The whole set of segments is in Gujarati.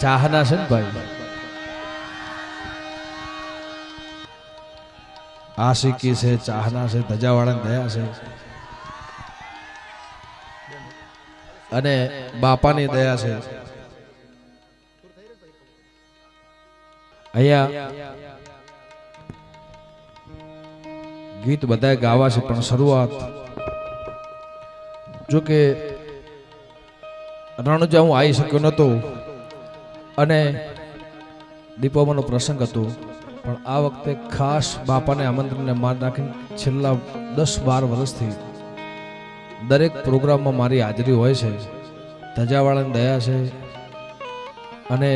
ચાહના છે ને ભાઈ આશિકી છે, ચાહના છે, ધજાવાળાને દયા છે. અને બાપાની દયા છે. અહીંયા ગીત બધા ગાવા છે, પણ શરૂઆત જો કે રણજા હું આવી શક્યો નહોતો અને દીપોમાનો પ્રસંગ હતો. પણ આ વખતે ખાસ બાપાને આમંત્રણને માન રાખીને છેલ્લા દસ બાર વર્ષથી દરેક પ્રોગ્રામમાં મારી હાજરી હોય છે. ધજાવાળાની દયા છે અને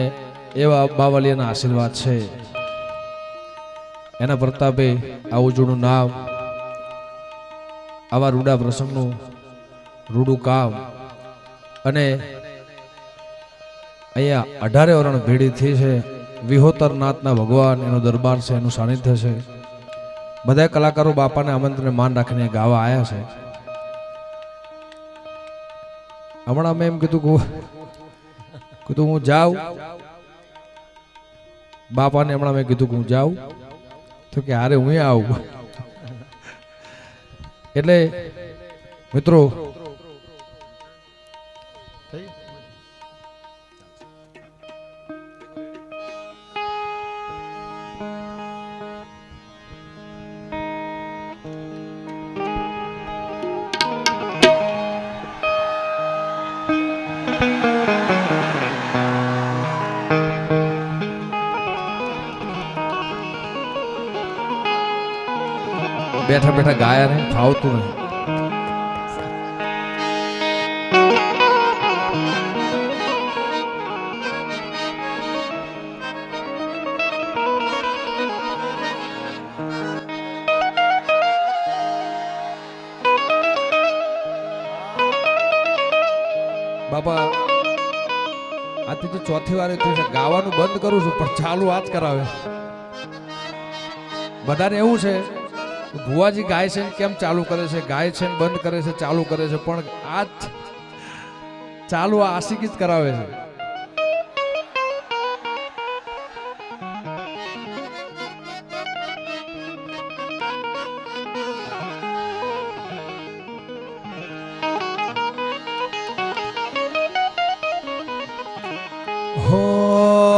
એવા બાવલિયાના આશીર્વાદ છે. એના પ્રતાપે આવું જૂનું નામ, આવા રૂડા પ્રસંગનું રૂડું કામ અને અહીંયા અઢારે વરણ ભેડી થઈ છે. વિહોતર નાથના ભગવાન એનો દરબાર છે, એનું સાનિધ્ય છે. બધા કલાકારો બાપાને આમંત્રણને માન રાખીને ગાવા આવ્યા છે. હમણાં મેં એમ કીધું કીધું હું જાઉં. બાપાને હમણાં મેં કીધું કે હું જાઉં. તો કે હારે હું આવું. એટલે મિત્રો બેઠા ગાયા નહીં ફાવતું નહીં બાપા આથી તો ચોથી વાર થયું ગાવાનું બંધ કરું છું, પણ ચાલુ આજ કરાવે. બધાને એવું છે ભુવાજી ગાય છે કેમ ચાલુ કરે છે? ગાય છે બંધ કરે છે, ચાલુ કરે છે, પણ આ ચાલુ આશિકી જ કરાવે છે. એ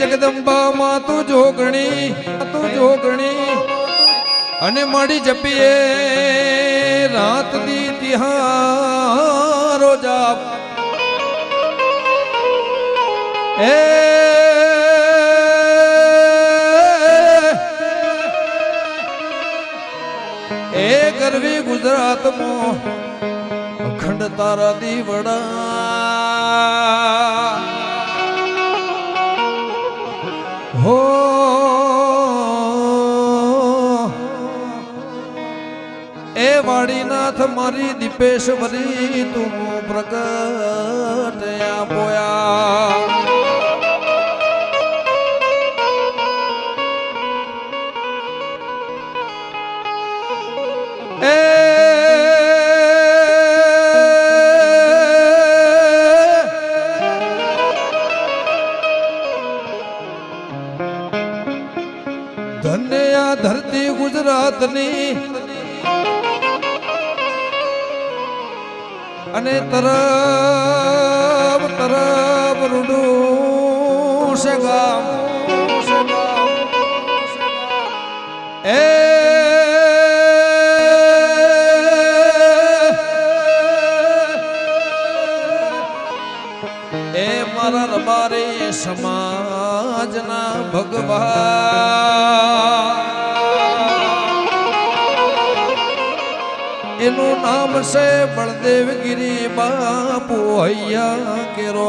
જગદંબા માતુ જોગણી તું જોગણી. અને મળી જપીએ રાત દી તિહારો જાપ એ એ ગરવી ગુજરાતમાં અખંડ તારા દીવડા. હો. એ વાણીનાથ મારી દીપેશ્વરી તું પ્રગટ પોયા. ધન્ય ની અને તરફ તરફ રૂડું છે ગામ એ એ મારા રબારે સમાજના ભગવાન. એનું નામ છે બળદેવ ગિરી બાપુ હૈયા કેરો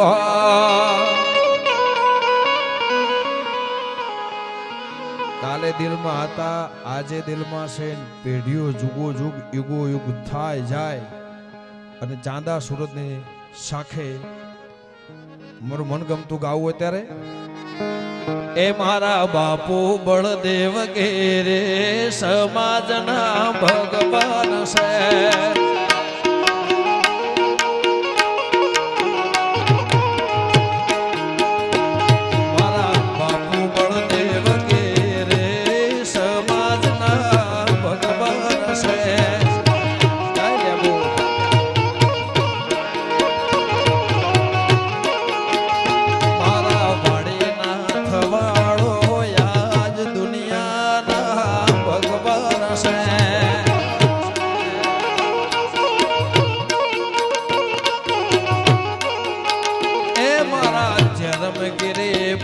કાલે દિલમાં હતા, આજે દિલમાં છે પેઢીઓ જુગો જુગ, યુગો યુગ થાય જાય. અને ચાંદા સુરતની શાખે મારું મનગમતું ગાવું હોય ત્યારે એ મારા બાપુ બળદેવ ઘેરે સમાજના ભગવાન છે. જન્મ ગીરે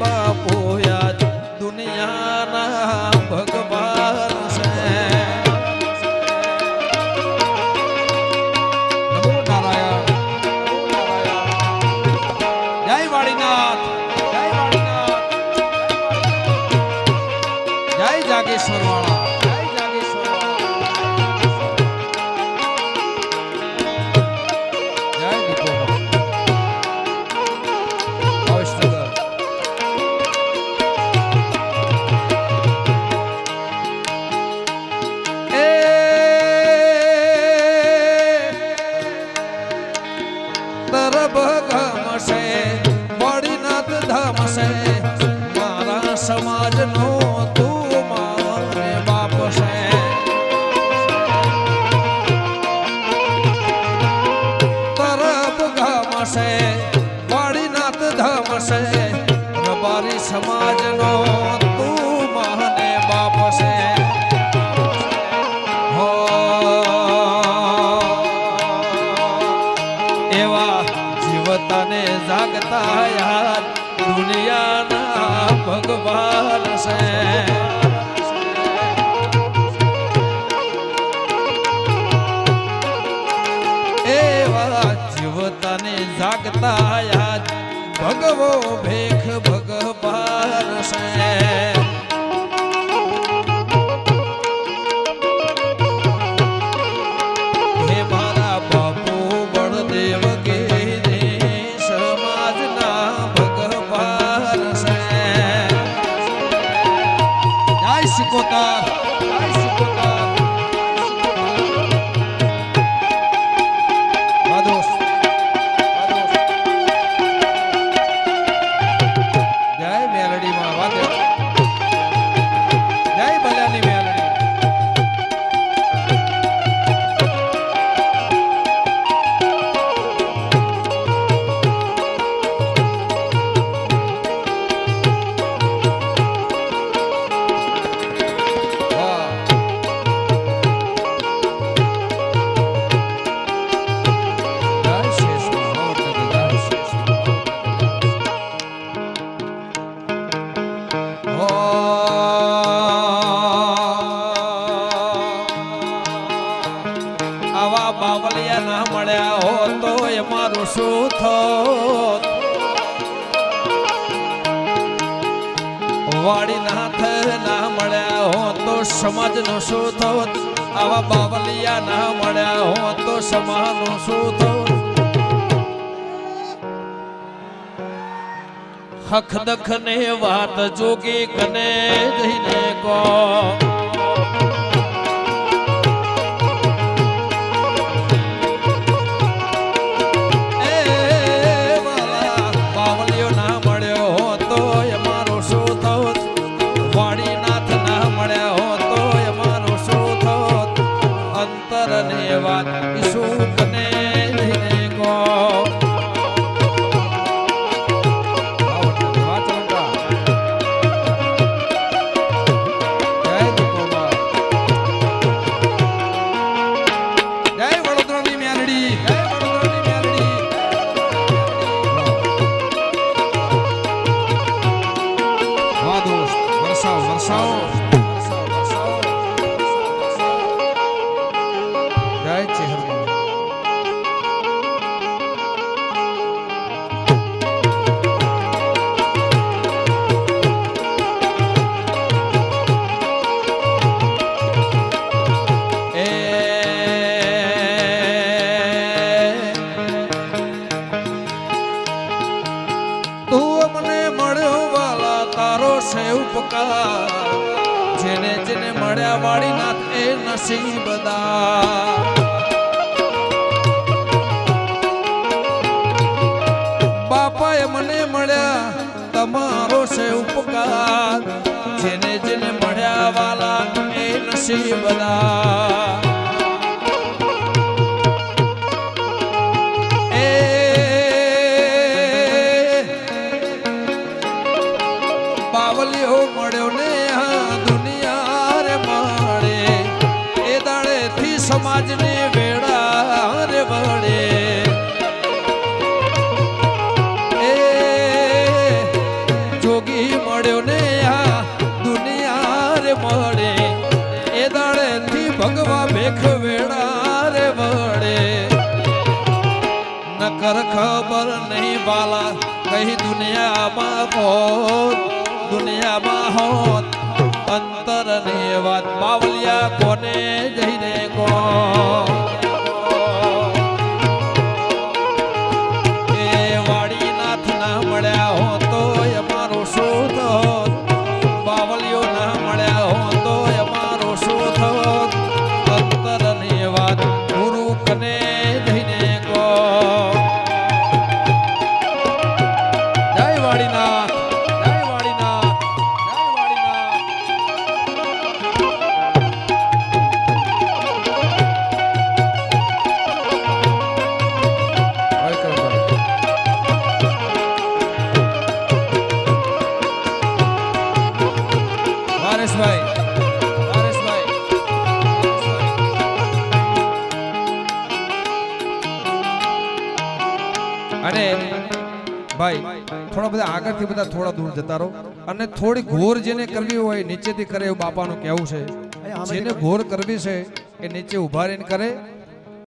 એવા જીવતાને જાગતા યાદ દુનિયાના ભગવાન છે. એવા જીવતાને જાગતા યાદ. ભગવો ભેખ ભગવાન છે. હો તો સમાજનું શું થોત આવા બાવલિયા ના મળ્યા હોત તો સમાજનું શું થોત હખ દખ ને વાત જોગી કને જઈને કો ઉપકાર જેને જેને મળ્યા વાલા એ નસીબદાર સમાજને નહીં બાલા કહી દુનિયામાં હોત દુનિયામાં હોત અંતરની વાત બાવલિયા કોને જઈને કો ભાઈ થોડા બધા આગળથી બધા થોડા દૂર જતા રહો. અને થોડી ઘોર જેને કરવી હોય નીચેથી કરે એવું બાપાનું કહેવું છે. જેને ઘોર કરવી છે એ નીચે ઊભા રહીને કરે.